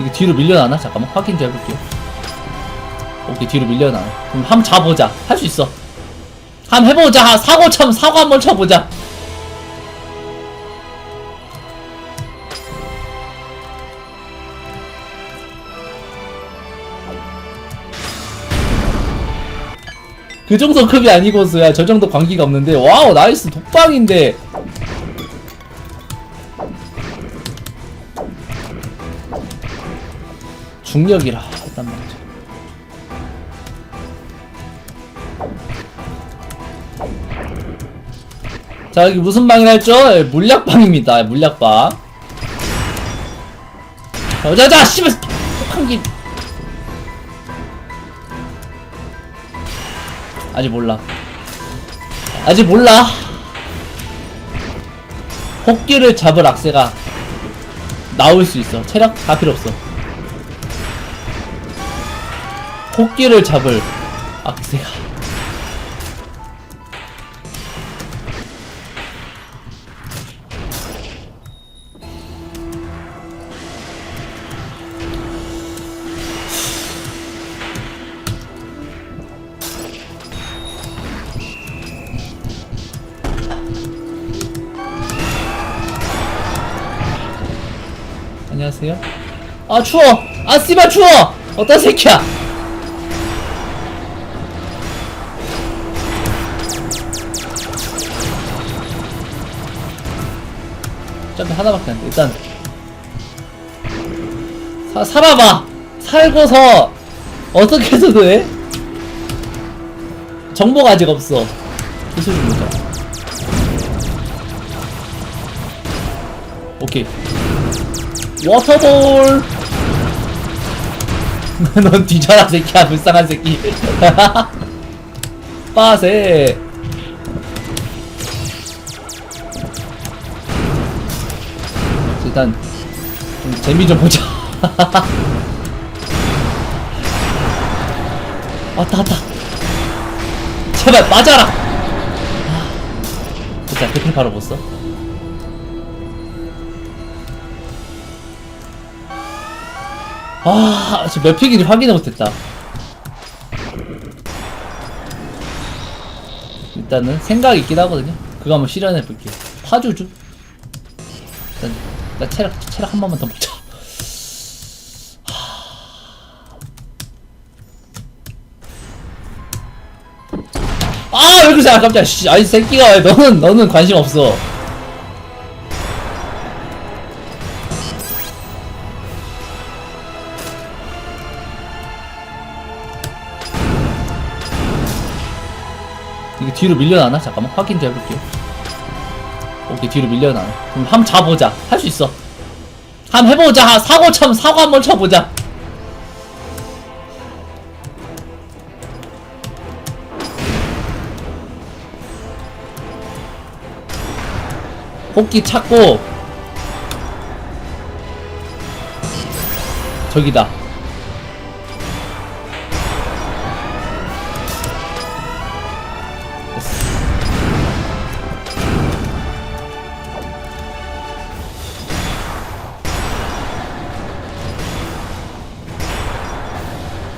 이게 뒤로 밀려나나? 잠깐만 확인 좀 해볼게요. 오케이 뒤로 밀려나. 그럼 한번 잡보자. 할 수 있어. 한번 해보자. 한 사고 참 사고 한번 쳐보자. 그 정도 급이 아니고서야 저 정도 관계가 없는데 와우 나이스 독방인데 중력이라 일단 말이죠. 자 여기 무슨 방이라 했죠? 예, 물약방입니다. 물약방. 자자자 씨발 한기 아직 몰라. 아직 몰라. 호끼를 잡을 악세가 나올 수 있어. 체력 다 필요 없어 호끼를 잡을 악세가. 안녕하세요. 아 추워! 아 씨발 추워! 어떤 새끼야 점프 하나밖에 안돼. 일단 사, 살아봐. 살고서 어떻게 해서도 해? 정보가 아직 없어. 기술입니다 오케이. 워터볼. 넌 뒤져라 새끼야. 불쌍한 새끼. 빠세 일단 좀 재미 좀 보자 왔다 왔다 제발 맞아라 아, 일단 대필 바로 못 써. 아, 저몇 픽인지 확인을 못했다. 일단은 생각이 있긴 하거든요. 그거 한번 실현해 볼게요. 파주주. 일단 체력, 체력 한 번만 더 먹자. 아, 왜 그러지? 아, 깜짝이야. 씨, 아이 새끼가 왜 너는, 너는 관심 없어. 이게 뒤로 밀려나나? 잠깐만 확인 좀 해볼게요. 오케이 뒤로 밀려나네. 그럼 한번 잡보자. 할 수 있어. 한번 해보자. 한 사고 참 사고 한번 쳐보자. 호끼 찾고 저기다.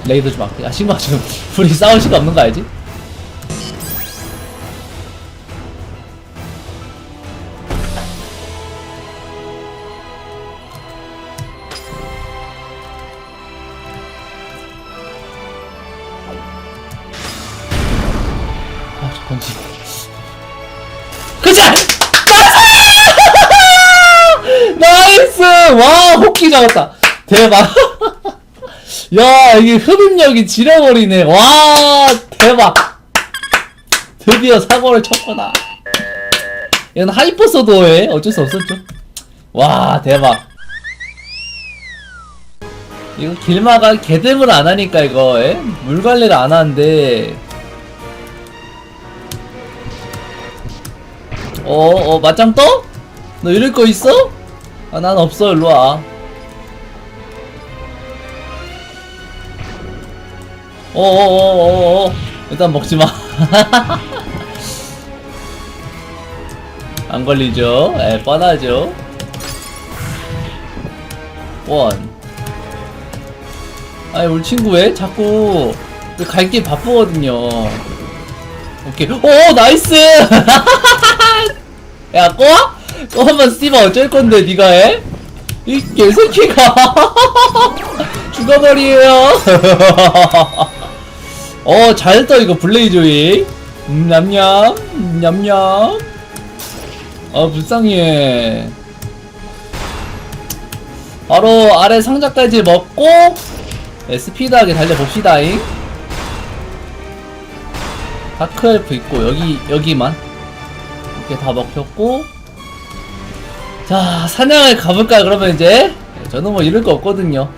레이더 좀 할게. 아, 신고 지금 둘이 싸울 시간 없는 거 알지? 아, 저 번지. 그자! 나이스! 와, 호끼 잡았다. 대박. 야, 이게 흡입력이 지려버리네. 와, 대박. 드디어 사고를 쳤구나. 얘는 하이퍼 서도에 어쩔 수 없었죠. 와, 대박. 이거 길마가 개됨을 안 하니까 이거 에? 물 관리를 안 하는데 어, 어, 맞짱 떠? 너 이럴 거 있어? 아, 난 없어, 일로 와. 어어어어어 일단 먹지 마. 안 걸리죠? 에 뻔하죠. 원. 아니 우리 친구 왜 자꾸 갈길 바쁘거든요. 오케이. 오 나이스. 야 꺼? 꺼면 스티브 어쩔 건데 네가 해? 이 개새끼가 죽어버리에요. 어 잘했다 이거 블레이조이. 음, 냠냠 음, 냠냠. 아 불쌍해. 바로 아래 상자까지 먹고 네, 스피드하게 달려봅시다잉 다크엘프 있고 여기 여기만 이렇게 다 먹혔고 자 사냥을 가볼까 그러면 이제 네, 저는 뭐 이럴 거 없거든요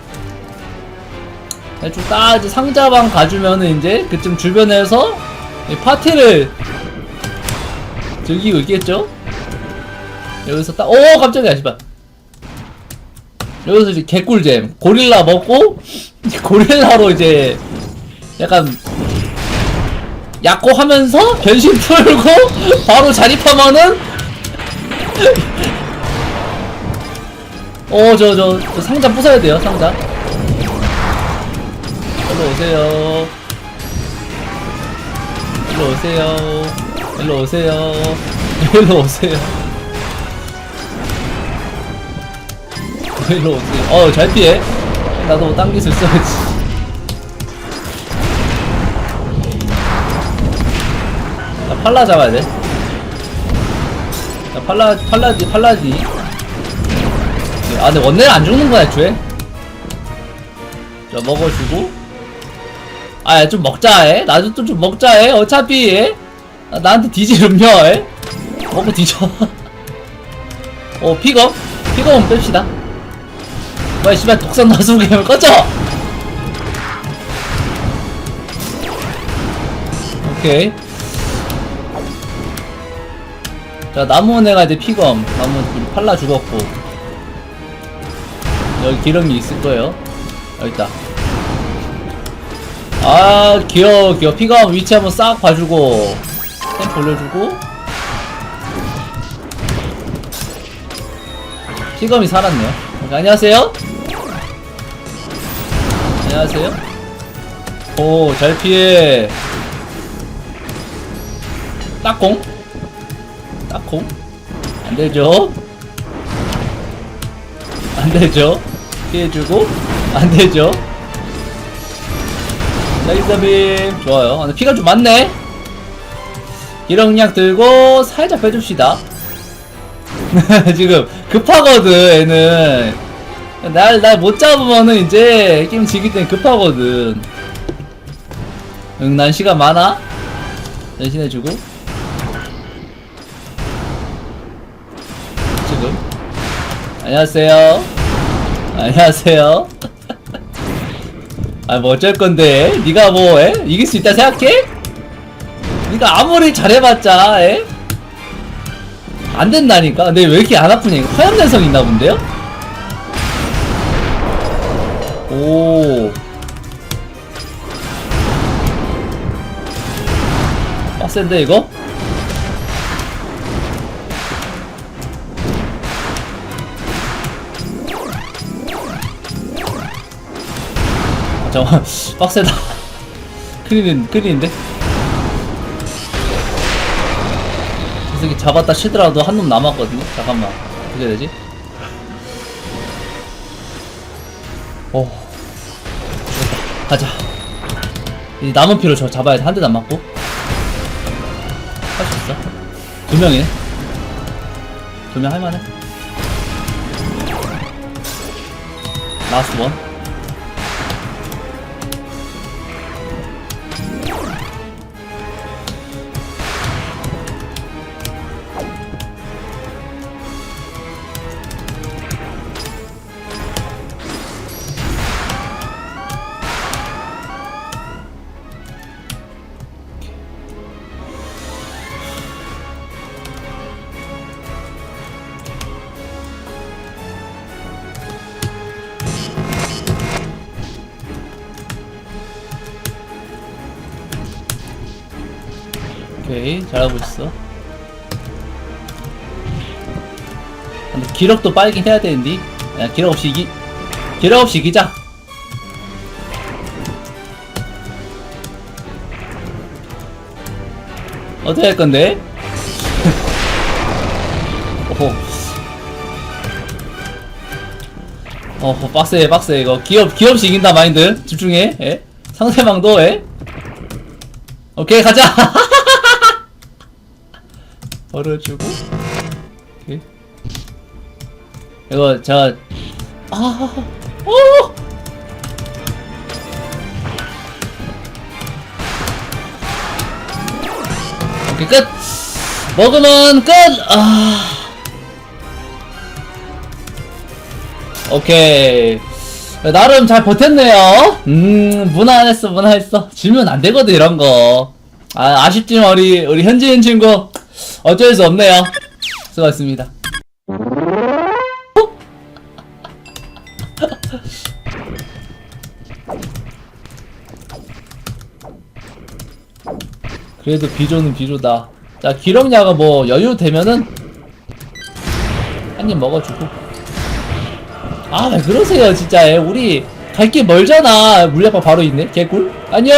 대충 딱 이제 상자방 가주면은 이제 그쯤 주변에서 이 파티를 즐기고 있겠죠? 여기서 딱 오 깜짝이야 씨발. 여기서 이제 개꿀잼. 고릴라 먹고 고릴라로 이제 약간 약고 하면서 변신 풀고 바로 자립하면은 어 저 저 저 상자 부숴야 돼요 상자 일로 오세요 일로 오세요 일로 오세요 일로 오세요 일로 오세요. 어, 잘 피해. 나도 뭐딴 기술 써야지. 나 팔라 잡아야 돼. 나 팔라, 팔라디, 팔라디. 아, 근데 원내는 안 죽는 거야, 애초에. 자, 먹어주고. 아, 좀 먹자, 해. 나도 또좀 먹자, 해. 어차피, 해. 아, 나한테 뒤지름요, 해. 먹고 뒤져. 어, 픽업. 픽업은 뺍시다. 뭐야 씨발 독성 나수 게임을 꺼져 오케이 자 나무 애가 이제 피검 나무 우리 팔라 죽었고 여기 기름이 있을 거예요 여기 있다 아 귀여워 귀여워 피검 위치 한번 싹 봐주고 템 올려주고 피검이 살았네요 안녕하세요 안녕하세요. 오, 잘 피해. 딱공? 딱공? 안 되죠? 안 되죠? 피해주고, 안 되죠? 레이저빔, 좋아요. 아, 근데 피가 좀 많네? 기력약 들고, 살짝 빼줍시다. 지금 급하거든, 애는. 날, 날 못 잡으면은 이제 게임 지기 때문에 급하거든. 응, 난 시간 많아. 대신해주고. 지금. 안녕하세요. 안녕하세요. 아, 뭐 어쩔 건데. 니가 뭐, 에? 이길 수 있다 생각해? 니가 아무리 잘해봤자, 에? 안 된다니까. 근데 왜 이렇게 안 아프냐? 이거 화염연성 있나 본데요? 오. 빡센데 이거? 잠깐만 빡세다. 큰일인, 큰일인데? 저 새끼 잡았다 치더라도 한 놈 남았거든요? 잠깐만. 어떻게 되지? 오 죽었다 가자. 이 남은 피로 저 잡아야 돼한 대도 안 맞고. 할 수 있어. 두 명이네. 두 명 할만해. 라스트 원 오케이 잘하고 있어. 근데 기력도 빨긴 해야 되는데. 야 기력 없이 이기 기력 없이 이기자. 어떻게 할 건데? 오호. 어 빡세 빡세 이거. 기업 기업 시킨다 마인드. 집중해 예? 상대방도 예? 오케이 가자. 벌어주고. 오케이. 이거, 제가, 아, 오! 오케이, 끝! 먹으면 끝! 아. 오케이. 나름 잘 버텼네요. 음, 무난했어, 무난했어. 지면 안 되거든, 이런 거. 아, 아쉽지만 우리, 우리 현지인 친구, 어쩔 수 없네요. 수고하셨습니다. 그래도 비조는 비조다. 자, 기름야가 뭐 여유 되면은 한 입 먹어주고. 아, 왜 그러세요, 진짜. 애. 우리 갈게 멀잖아. 물약방 바로 있네. 개꿀. 안녕.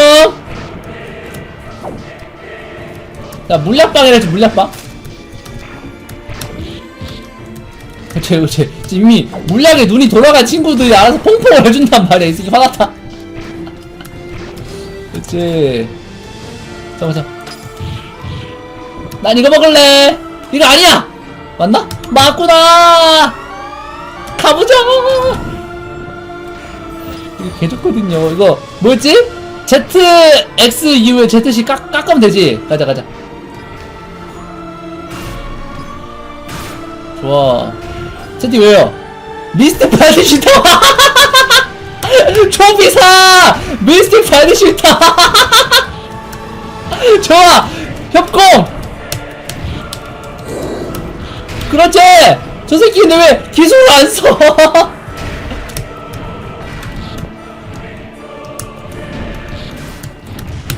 자, 물약방이라지 물약방. 그치, 그치. 이미 물약에 눈이 돌아간 친구들이 알아서 퐁퐁을 해준단 말이야. 이 새끼 화났다. 그치. 잠깐만. 난 이거 먹을래. 이거 아니야. 맞나? 맞구나. 가보자. 이거 개 좋거든요. 이거 뭐였지? ZX 이후에 ZC 깎, 깎으면 되지. 가자, 가자. 좋아. 채팅 왜요? 미스트 슈터! 초비사! 미스트 슈터! 좋아! 협공! 그렇지! 저 새끼는 왜 기술을 안 써?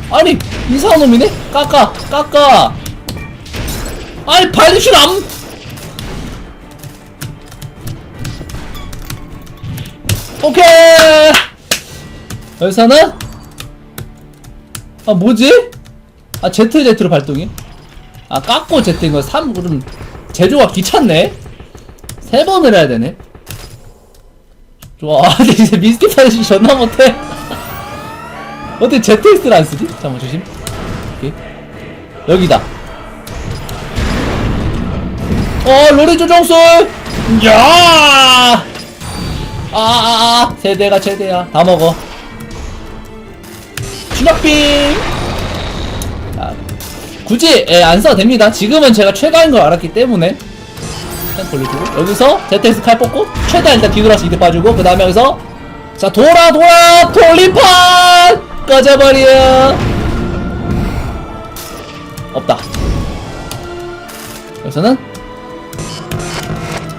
아니, 이상한 놈이네? 깎아, 깎아! 아니, 발리슛 안, 오케이! 여기서는? 아, 뭐지? 아, ZZ로 발동이? 아, 깎고 Z인 거 3, 좀, 제조가 귀찮네? 세 번을 해야 되네? 좋아. 아, 이제 미스티 파이시 존나 못해. 어떻게 ZX를 안 쓰지? 잠깐만, 조심. 오케이. 여기다. 어, 로리 조정술! 야! 아, 아, 아, 세대가 최대야. 다 먹어. 추적빙! 자, 굳이, 예, 안 써도 됩니다. 지금은 제가 최다인 걸 알았기 때문에. 일단 돌려주고. 여기서, ZX 칼 뽑고, 최다 일단 뒤돌아서 이득 봐주고, 그 다음에 여기서, 자, 돌아, 돌아! 돌림판! 꺼져버려! 없다. 여기서는,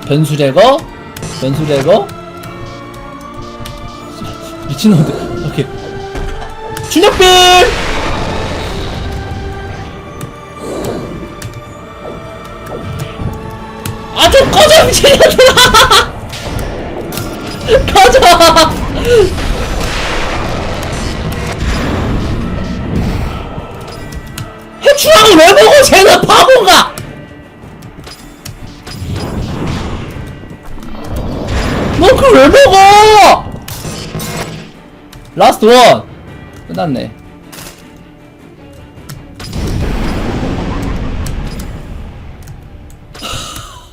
변수 제거, 변수 제거, 미친놈들. 오케이. 출력빔! 아, 좀 꺼져, 미친놈들아! 라스트 원 끝났네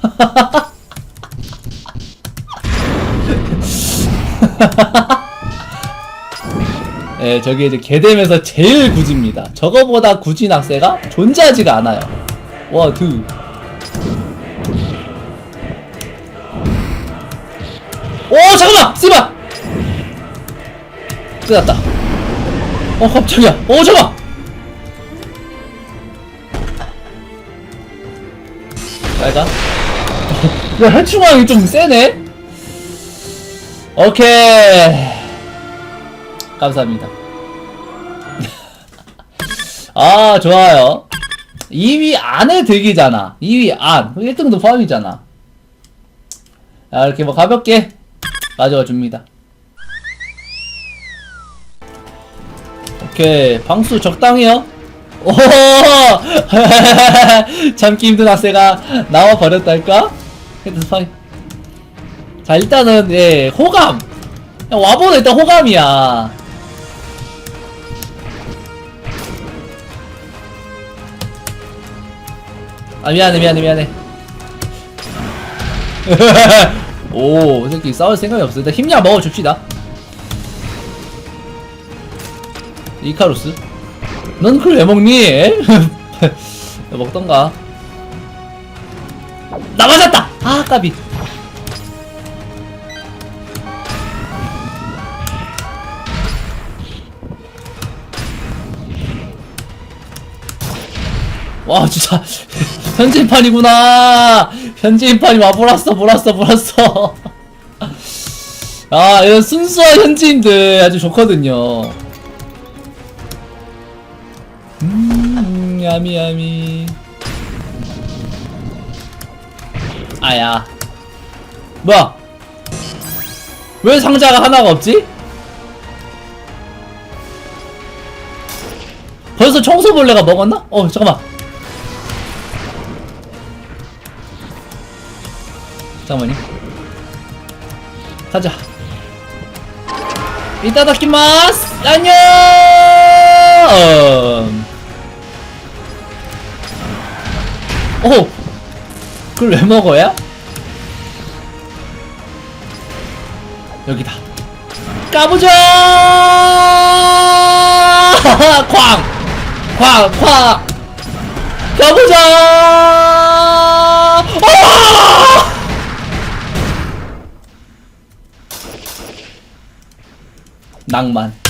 예, 저게 이제 개뎀에서 제일 굳입니다. 저거보다 굳인 악세가 존재하지가 않아요. 와, 두. 오, 잠깐만! 씨발! 끝났다. 어, 깜짝이야. 어, 잠깐! 잘 가. 야, 해충왕이 좀 세네? 오케이. 감사합니다. 아, 좋아요. 2위 안에 들기잖아. 2위 안. 1등도 포함이잖아. 자, 이렇게 뭐 가볍게 가져와 줍니다. 오케이 방수 적당해요 오! 참기 힘든 아세가 나와 버렸달까? 자, 일단은, 예, 호감! 야, 와보는 일단 호감이야. 아, 미안해, 미안해, 미안해. 오, 이 새끼 싸울 생각이 없어. 일단 힘량 먹어줍시다. 이카루스. 넌 그걸 왜 먹니? 먹던가. 나 맞았다! 아, 까비. 와, 진짜. 현지인판이구나! 현지인판이 와, 몰았어, 몰았어, 몰았어. 아, 이런 순수한 현지인들 아주 좋거든요. 야미, 야미. 아야. 뭐야? 왜 상자가 하나가 없지? 벌써 청소벌레가 먹었나? 어, 잠깐만. 잠깐만요. 가자. 이따다키마스! 안녕! 오! 그걸 왜 먹어야? 여기다. 까보자! 쾅! 쾅! 쾅! 가보자! 아! 낭만.